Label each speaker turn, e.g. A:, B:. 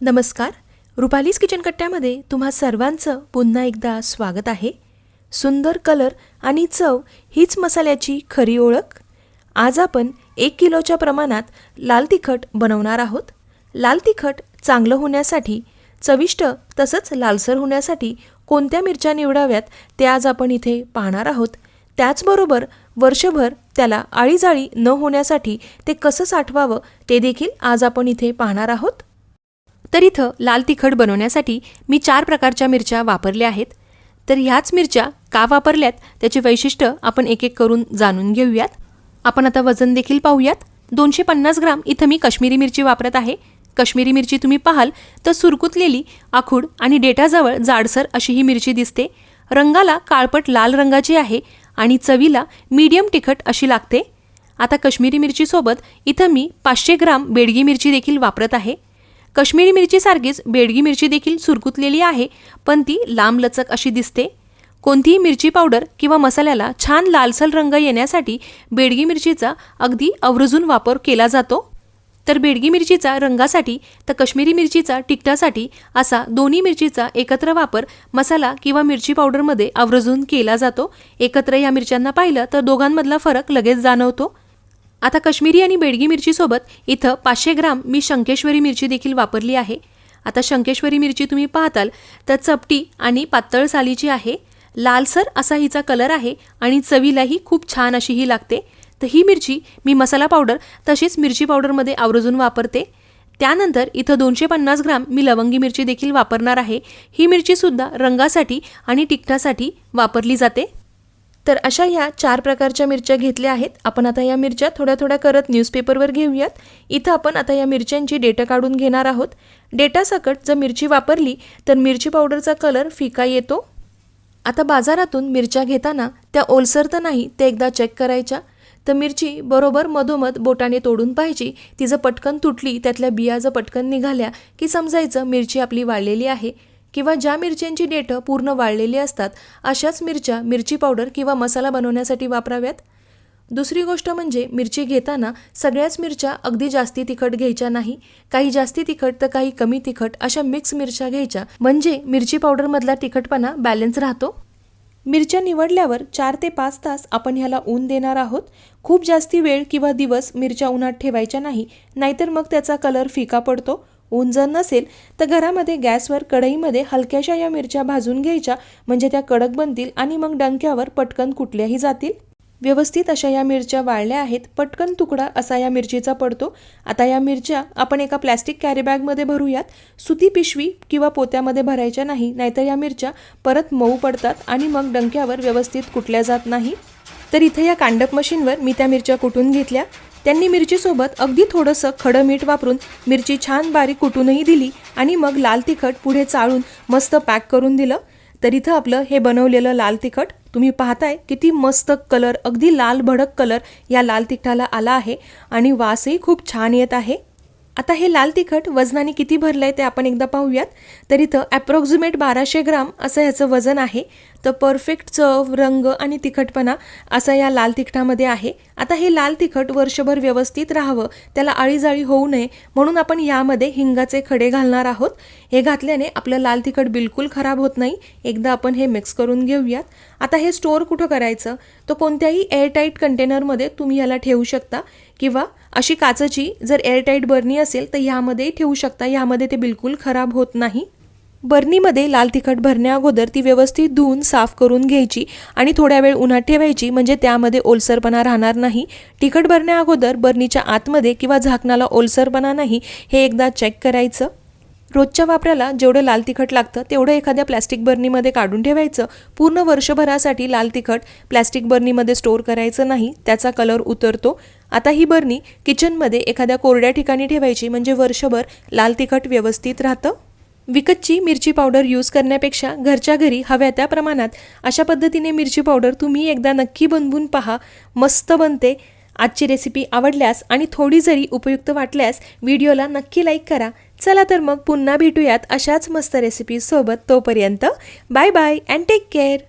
A: नमस्कार. रुपालीज किचन कट्ट्यामध्ये तुम्हा सर्वांचं पुन्हा एकदा स्वागत आहे. सुंदर कलर आणि चव हीच मसाल्याची खरी ओळख. आज आपण एक किलोच्या प्रमाणात लाल तिखट बनवणार आहोत. लाल तिखट चांगलं होण्यासाठी चविष्ट तसंच लालसर होण्यासाठी कोणत्या मिरच्या निवडाव्यात ते आज आपण इथे पाहणार आहोत. त्याचबरोबर वर्षभर त्याला आळीजाळी न होण्यासाठी ते कसं साठवावं ते देखील आज आपण इथे पाहणार आहोत. तर इथं लाल तिखट बनवण्यासाठी मी चार प्रकारच्या मिरच्या वापरल्या आहेत. तर ह्याच मिरच्या का वापरल्यात त्याचे वैशिष्ट्य आपण एक एक करून जाणून घेऊयात. आपण आता वजन देखील पाहूयात. दोनशे पन्नास ग्राम इथं मी काश्मीरी मिरची वापरत आहे. काश्मीरी मिरची तुम्ही पाहाल तर सुरकुतलेली आखूड आणि डेटाजवळ जाडसर अशी ही मिरची दिसते. रंगाला काळपट लाल रंगाची आहे आणि चवीला मीडियम तिखट अशी लागते. आता काश्मीरी मिरचीसोबत इथं मी पाचशे ग्राम बेडगी मिरची देखील वापरत आहे. काश्मीरी मिरचीसारखीच बेडगी मिरची देखील सुरकुतलेली आहे पण ती लांबलचक अशी दिसते. कोणतीही मिरची पावडर किंवा मसाल्याला छान लालसल रंग येण्यासाठी बेडगी मिरचीचा अगदी आवर्जून वापर केला जातो. तर बेडगी मिरचीचा रंगासाठी तर काश्मीरी मिरचीचा तिखटासाठी असा दोन्ही मिरचीचा एकत्र वापर मसाला किंवा मिरची पावडरमध्ये आवर्जून केला जातो. एकत्र या मिरच्यांना पाहिलं तर दोघांमधला फरक लगेच जाणवतो. आता काश्मीरी आणि बेडगी मिरचीसोबत इथं पाचशे ग्राम मी शंकेश्वरी मिरची देखील वापरली आहे. आता शंकेश्वरी मिरची तुम्ही पाहताल तर चपटी आणि पातळ सालीची आहे. लालसर असा हिचा कलर आहे आणि चवीलाही खूप छान अशी ही लागते. तर ही मिरची मी मसाला पावडर तशीच मिरची पावडरमध्ये आवर्जून वापरते. त्यानंतर इथं दोनशे पन्नास ग्राम मी लवंगी मिरची देखील वापरणार आहे. ही मिरचीसुद्धा रंगासाठी आणि तिखटासाठी वापरली जाते. तर अशा ह्या चार प्रकारच्या मिरच्या घेतल्या आहेत. आपण आता या मिरच्या थोड्या थोड्या करत न्यूजपेपरवर घेऊयात. इथं आपण आता या मिरच्यांची डेटा काढून घेणार आहोत. डेटासकट जर मिरची वापरली तर मिरची पावडरचा कलर फिका येतो. आता बाजारातून मिरच्या घेताना त्या ओलसर तर नाही ते एकदा चेक करायच्या. तर मिरची बरोबर मधोमध बोटाने तोडून पाहिजे ती जर पटकन तुटली त्यातल्या बिया जर पटकन निघाल्या की समजायचं मिरची आपली वाळलेली आहे. किंवा ज्या मिरच्यांची डेटं पूर्ण वाळलेली असतात अशाच मिरच्या मिरची पावडर किंवा मसाला बनवण्यासाठी वापराव्यात? दुसरी गोष्ट म्हणजे मिरची घेताना सगळ्याच मिरच्या अगदी जास्ती तिखट घ्यायच्या नाही. काही जास्ती तिखट तर काही कमी तिखट अशा मिक्स मिरच्या घ्यायच्या. म्हणजे मिरची पावडरमधला तिखटपणा बॅलन्स राहतो? मिरच्या निवडल्यावर चार ते पाच तास आपण ह्याला ऊन देणार आहोत. खूप जास्ती वेळ किंवा दिवस मिरच्या उन्हात ठेवायच्या नाही नाहीतर मग त्याचा कलर फिका पडतो. ऊन जर नसेल तर घरामध्ये गॅसवर कढईमध्ये हलक्याशा या मिरच्या भाजून घ्यायच्या. म्हणजे त्या कडक बनतील आणि मग डंक्यावर पटकन कुठल्याही जातील. व्यवस्थित अशा या मिरच्या वाळल्या आहेत. पटकन तुकडा असा या मिरचीचा पडतो. आता या मिरच्या आपण एका प्लॅस्टिक कॅरीबॅगमध्ये भरूयात. सुती पिशवी किंवा पोत्यामध्ये भरायच्या नाही नाहीतर या मिरच्या परत मऊ पडतात आणि मग डंक्यावर व्यवस्थित कुटल्या जात नाही. तर इथे या कांडप मशीनवर मी त्या मिरच्या कुटून घेतल्या? त्यांनी मिरचीसोबत अगदी थोडंसं खडं मीठ वापरून मिरची छान बारीक कुटूनही दिली आणि मग लाल तिखट पुढे चाळून मस्त पॅक करून दिलं. तर इथं आपलं हे बनवलेलं लाल तिखट तुम्ही पाहताय किती मस्त कलर अगदी लाल भडक कलर या लाल तिखटाला आला आहे आणि वासही खूप छान येत आहे. आता हे लाल तिखट वजनाने किती भरलं आहे ते आपण एकदा पाहूयात. तर इथं ॲप्रॉक्झिमेट बाराशे ग्राम असं ह्याचं वजन आहे. तर परफेक्ट चव रंग आणि तिखटपणा असा या लाल तिखटामध्ये आहे. आता हे लाल तिखट वर्षभर व्यवस्थित राहावं त्याला आळीजाळी होऊ नये म्हणून आपण यामध्ये हिंगाचे खडे घालणार आहोत. हे घातल्याने आपलं लाल तिखट बिलकुल खराब होत नाही. एकदा आपण हे मिक्स करून घेऊयात. आता हे स्टोअर कुठं करायचं? तो कोणत्याही एअरटाईट कंटेनरमध्ये तुम्ही याला ठेवू शकता किंवा अशी काचची जर एअरटाईट बर्नी असेल तर ह्यामध्ये ठेवू शकता. ह्यामध्ये ते बिलकुल खराब होत नाही. बर्नीमध्ये लाल तिखट भरण्या अगोदर ती व्यवस्थित धुवून साफ करून घ्यायची आणि थोड्या वेळ उन्हात ठेवायची म्हणजे त्यामध्ये ओलसरपणा राहणार नाही. तिखट भरण्या अगोदर बर्नीच्या आतमध्ये किंवा झाकणाला ओलसरपणा नाही हे एकदा चेक करायचं. रोजच्या वापराला जेवढं लाल तिखट लागतं तेवढं एखाद्या प्लॅस्टिक बर्नीमध्ये काढून ठेवायचं. पूर्ण वर्षभरासाठी लाल तिखट प्लॅस्टिक बर्नीमध्ये स्टोअर करायचं नाही त्याचा कलर उतरतो. आता ही बर्नी किचनमध्ये एखाद्या कोरड्या ठिकाणी ठेवायची म्हणजे वर्षभर लाल तिखट व्यवस्थित राहतं. विकतची मिरची पावडर यूज करण्यापेक्षा घरच्या घरी हव्या त्या प्रमाणात. अशा पद्धतीने मिरची पावडर तुम्ही एकदा नक्की बनवून पहा. मस्त बनते. आजची रेसिपी आवडल्यास आणि थोडी जरी उपयुक्त वाटल्यास व्हिडिओला नक्की लाईक करा. चला तर मग पुन्हा भेटूयात अशाच मस्त रेसिपीसोबत तोपर्यंत. Bye bye and take care